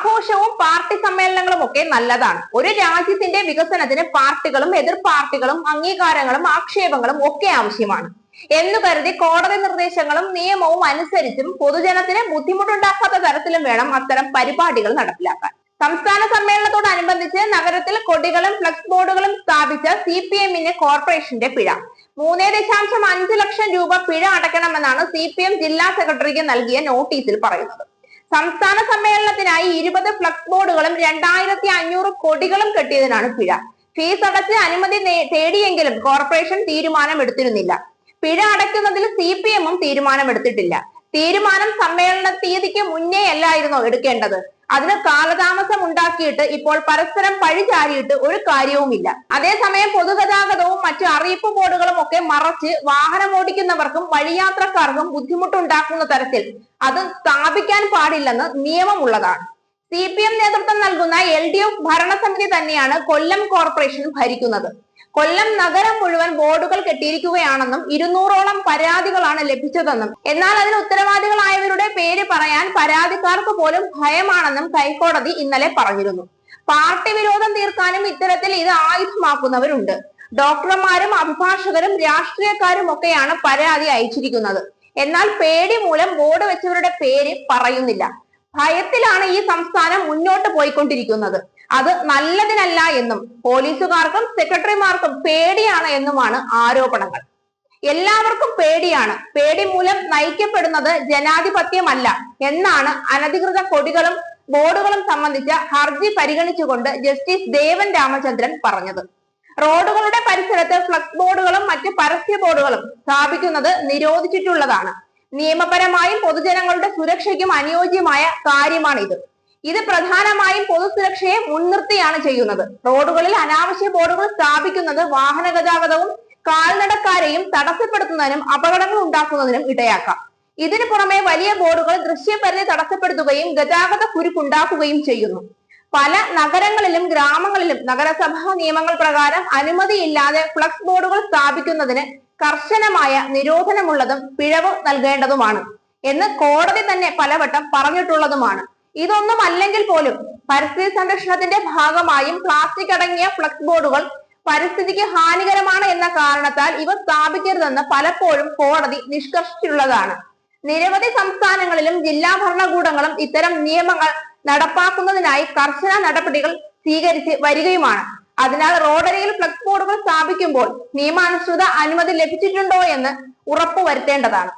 ആഘോഷവും പാർട്ടി സമ്മേളനങ്ങളും ഒക്കെ നല്ലതാണ്. ഒരു രാജ്യത്തിന്റെ വികസനത്തിന് പാർട്ടികളും എതിർ പാർട്ടികളും അംഗീകാരങ്ങളും ആക്ഷേപങ്ങളും ഒക്കെ ആവശ്യമാണ്. എന്ന് കരുതി കോടതി നിർദ്ദേശങ്ങളും നിയമവും അനുസരിച്ചും പൊതുജനത്തിന് ബുദ്ധിമുട്ടുണ്ടാക്കാത്ത തരത്തിലും വേണം അത്തരം പരിപാടികൾ നടപ്പിലാക്കാൻ. സംസ്ഥാന സമ്മേളനത്തോടനുബന്ധിച്ച് നഗരത്തിൽ കൊടികളും ഫ്ലക്സ് ബോർഡുകളും സ്ഥാപിച്ച സി പി എമ്മിന് കോർപ്പറേഷന്റെ പിഴ. മൂന്നേ ദശാംശം അഞ്ച് ലക്ഷം രൂപ പിഴ അടയ്ക്കണമെന്നാണ് സി പി എം ജില്ലാ സെക്രട്ടറിക്ക് നൽകിയ നോട്ടീസിൽ പറയുന്നത്. സംസ്ഥാന സമ്മേളനത്തിനായി ഇരുപത് ഫ്ലക്സ് ബോർഡുകളും രണ്ടായിരത്തി അഞ്ഞൂറ് കൊടികളും കെട്ടിയതിനാണ് പിഴ. ഫീസ് അടച്ച് അനുമതി തേടിയെങ്കിലും കോർപ്പറേഷൻ തീരുമാനമെടുത്തിരുന്നില്ല. പിഴ അടയ്ക്കുന്നതിൽ സി പി എമ്മും തീരുമാനമെടുത്തിട്ടില്ല. തീരുമാനം സമ്മേളന തീയതിക്ക് മുന്നേ അല്ലായിരുന്നോ എടുക്കേണ്ടത്? അതിന് കാലതാമസം ഉണ്ടാക്കിയിട്ട് ഇപ്പോൾ പരസ്പരം പഴിചാരിയിട്ട് ഒരു കാര്യവുമില്ല. അതേസമയം പൊതുഗതാഗതവും മറ്റു അറിയിപ്പ് ബോർഡുകളും ഒക്കെ മറച്ച് വാഹനം ഓടിക്കുന്നവർക്കും വഴിയാത്രക്കാർക്കും ബുദ്ധിമുട്ടുണ്ടാക്കുന്ന തരത്തിൽ അത് സ്ഥാപിക്കാൻ പാടില്ലെന്ന് നിയമമുള്ളതാണ്. സി പി എം നേതൃത്വം നൽകുന്ന എൽ ഡി എഫ് ഭരണസമിതി തന്നെയാണ് കൊല്ലം കോർപ്പറേഷൻ ഭരിക്കുന്നത്. കൊല്ലം നഗരം മുഴുവൻ ബോർഡുകൾ കെട്ടിയിരിക്കുകയാണെന്നും ഇരുന്നൂറോളം പരാതികളാണ് ലഭിച്ചതെന്നും. എന്നാൽ അതിന് ഉത്തരവാദികളായവരുടെ പേര് പറയാൻ പരാതിക്കാർക്ക് പോലും ഭയമാണെന്നും ഹൈക്കോടതി ഇന്നലെ പറഞ്ഞിരുന്നു. പാർട്ടി വിരോധം തീർക്കാനും ഇത്തരത്തിൽ ഇത് ആയുധമാക്കുന്നവരുണ്ട്. ഡോക്ടർമാരും അഭിഭാഷകരും രാഷ്ട്രീയക്കാരും ഒക്കെയാണ് പരാതി അയച്ചിരിക്കുന്നത്. എന്നാൽ പേടി മൂലം ബോർഡ് വെച്ചവരുടെ പേര് പറയുന്നില്ല. ഭയത്തിലാണ് ഈ സംസ്ഥാനം മുന്നോട്ട് പോയിക്കൊണ്ടിരിക്കുന്നത്. അത് നല്ലതിനല്ല എന്നും പോലീസുകാർക്കും സെക്രട്ടറിമാർക്കും പേടിയാണ് എന്നുമാണ് ആരോപണങ്ങൾ. എല്ലാവർക്കും പേടിയാണ്. പേടി മൂലം നയിക്കപ്പെടുന്നത് ജനാധിപത്യമല്ല എന്നാണ് അനധികൃത കൊടികളും ബോർഡുകളും സംബന്ധിച്ച ഹർജി പരിഗണിച്ചുകൊണ്ട് ജസ്റ്റിസ് ദേവൻ രാമചന്ദ്രൻ പറഞ്ഞത്. റോഡുകളുടെ പരിസരത്ത് ഫ്ലക്സ് ബോർഡുകളും മറ്റ് പരസ്യ ബോർഡുകളും സ്ഥാപിക്കുന്നത് നിരോധിച്ചിട്ടുള്ളതാണ്. നിയമപരമായും പൊതുജനങ്ങളുടെ സുരക്ഷയ്ക്കും അനുയോജ്യമായ കാര്യമാണിത്. ഇത് പ്രധാനമായും പൊതുസുരക്ഷയെ മുൻനിർത്തിയാണ് ചെയ്യുന്നത്. റോഡുകളിൽ അനാവശ്യ ബോർഡുകൾ സ്ഥാപിക്കുന്നത് വാഹന ഗതാഗതവും കാൽനടക്കാരെയും തടസ്സപ്പെടുത്തുന്നതിനും അപകടങ്ങൾ ഉണ്ടാക്കുന്നതിനും ഇടയാക്കാം. ഇതിനു പുറമെ വലിയ ബോർഡുകൾ ദൃശ്യപരിധി തടസ്സപ്പെടുത്തുകയും ഗതാഗത കുരുക്കുണ്ടാക്കുകയും ചെയ്യുന്നു. പല നഗരങ്ങളിലും ഗ്രാമങ്ങളിലും നഗരസഭാ നിയമങ്ങൾ പ്രകാരം അനുമതിയില്ലാതെ ഫ്ലക്സ് ബോർഡുകൾ സ്ഥാപിക്കുന്നതിന് കർശനമായ നിരോധനമുള്ളതും പിഴവ് നൽകേണ്ടതുമാണ് എന്ന് കോടതി തന്നെ പലവട്ടം പറഞ്ഞിട്ടുള്ളതുമാണ്. ഇതൊന്നും അല്ലെങ്കിൽ പോലും പരിസ്ഥിതി സംരക്ഷണത്തിന്റെ ഭാഗമായും പ്ലാസ്റ്റിക് അടങ്ങിയ ഫ്ലക്സ് ബോർഡുകൾ പരിസ്ഥിതിക്ക് ഹാനികരമാണ് എന്ന കാരണത്താൽ ഇവ സ്ഥാപിക്കരുതെന്ന് പലപ്പോഴും കോടതി നിഷ്കർഷിച്ചിട്ടുള്ളതാണ്. നിരവധി സംസ്ഥാനങ്ങളിലും ജില്ലാ ഭരണകൂടങ്ങളും ഇത്തരം നിയമങ്ങൾ നടപ്പാക്കുന്നതിനായി കർശന നടപടികൾ സ്വീകരിച്ച് വരികയുമാണ്. അതിനാൽ റോഡരികിൽ ഫ്ലക്സ് ബോർഡുകൾ സ്ഥാപിക്കുമ്പോൾ നിയമാനുസൃത അനുമതി ലഭിച്ചിട്ടുണ്ടോ എന്ന് ഉറപ്പുവരുത്തേണ്ടതാണ്.